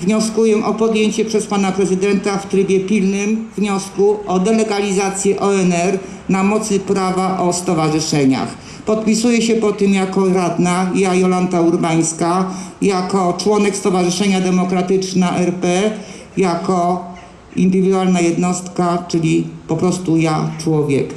Wnioskuję o podjęcie przez pana prezydenta w trybie pilnym wniosku o delegalizację ONR na mocy prawa o stowarzyszeniach. Podpisuję się po tym jako radna, ja Jolanta Urbańska, jako członek Stowarzyszenia Demokratyczna RP, jako indywidualna jednostka, czyli po prostu ja, człowiek.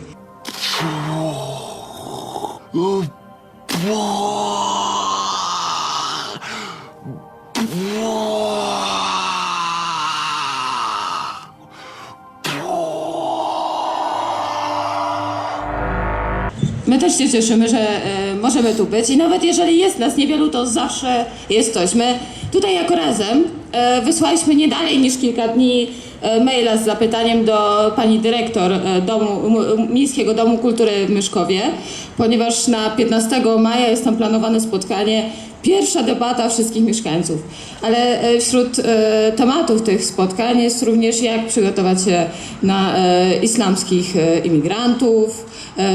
My też się cieszymy, że e, możemy tu być i nawet jeżeli jest nas niewielu, to zawsze jest coś. My tutaj jako razem e, wysłaliśmy nie dalej niż kilka dni e, maila z zapytaniem do pani dyrektor e, domu, M- Miejskiego Domu Kultury w Myszkowie, ponieważ na 15 maja jest tam planowane spotkanie, pierwsza debata wszystkich mieszkańców. Ale wśród tematów tych spotkań jest również jak przygotować się na islamskich imigrantów,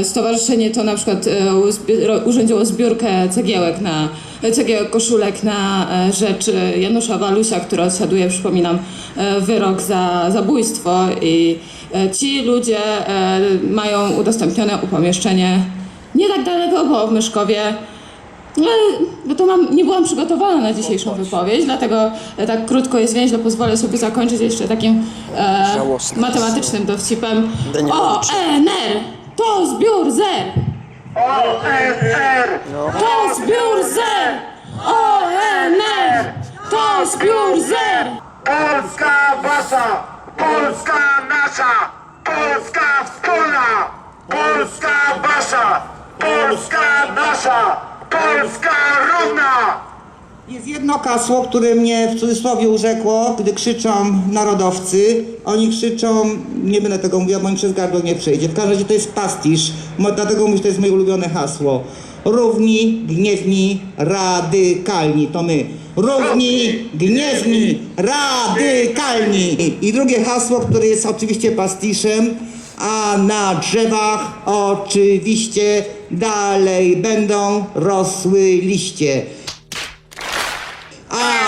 Stowarzyszenie to na przykład e, urządziło zbiórkę cegiełek na e, cegiełek koszulek na e, rzecz e, Janusza Walusia, który odsiaduje, przypominam, e, wyrok za zabójstwo i e, ci ludzie e, mają udostępnione upomieszczenie nie tak daleko, bo w Myszkowie no to mam, nie byłam przygotowana na dzisiejszą wypowiedź, dlatego e, tak krótko jest więźle, pozwolę sobie zakończyć jeszcze takim e, matematycznym dowcipem. O. ENR to zbiór zer! ONR! To zbiór zer! ONR to zbiór zer! Polska wasza! Polska nasza! Polska wspólna! Polska wasza! Polska nasza! Polska równa! Jest jedno kasło, które mnie w cudzysłowie urzekło, gdy krzyczą narodowcy. Oni krzyczą, nie będę tego mówiła, bo mi przez gardło nie przejdzie. W każdym razie to jest pastisz, dlatego mówię, że to jest moje ulubione hasło. Równi, gniewni, radykalni, to my. Równi, gniewni, radykalni. I drugie hasło, które jest oczywiście pastiszem, a na drzewach oczywiście dalej będą rosły liście.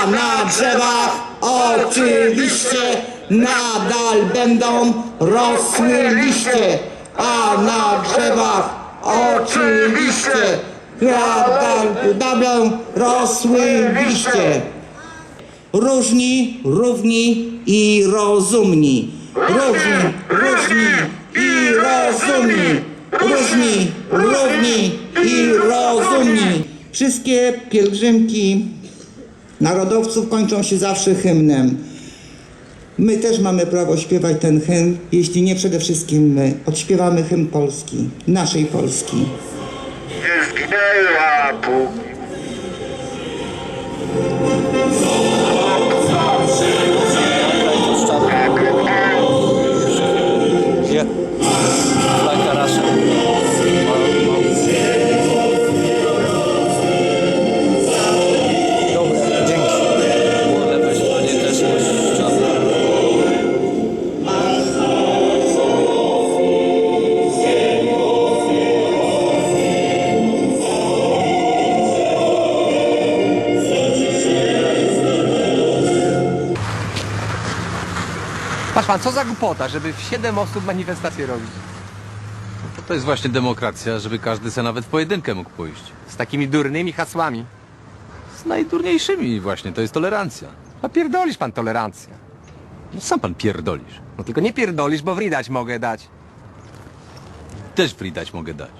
A na drzewach oczywiście nadal będą rosły liście. A na drzewach oczywiście nadal będą rosły liście. Różni, równi i rozumni. Różni, różni i rozumni. Różni, równi i rozumni. Wszystkie pielgrzymki narodowców kończą się zawsze hymnem. My też mamy prawo śpiewać ten hymn, jeśli nie przede wszystkim my. Odśpiewamy hymn Polski, naszej Polski. Nie zginęła póki Gdzie? Flaga rasza. Dobra, Patrz pan, co za głupota, żeby w 7 osób manifestację robić. To jest właśnie demokracja, żeby każdy se nawet w pojedynkę mógł pójść. Z takimi durnymi hasłami. Z najdurniejszymi właśnie, to jest tolerancja. A pierdolisz pan tolerancję. No sam pan pierdolisz. No tylko nie pierdolisz, bo wridać mogę dać. Też free dać mogę dać.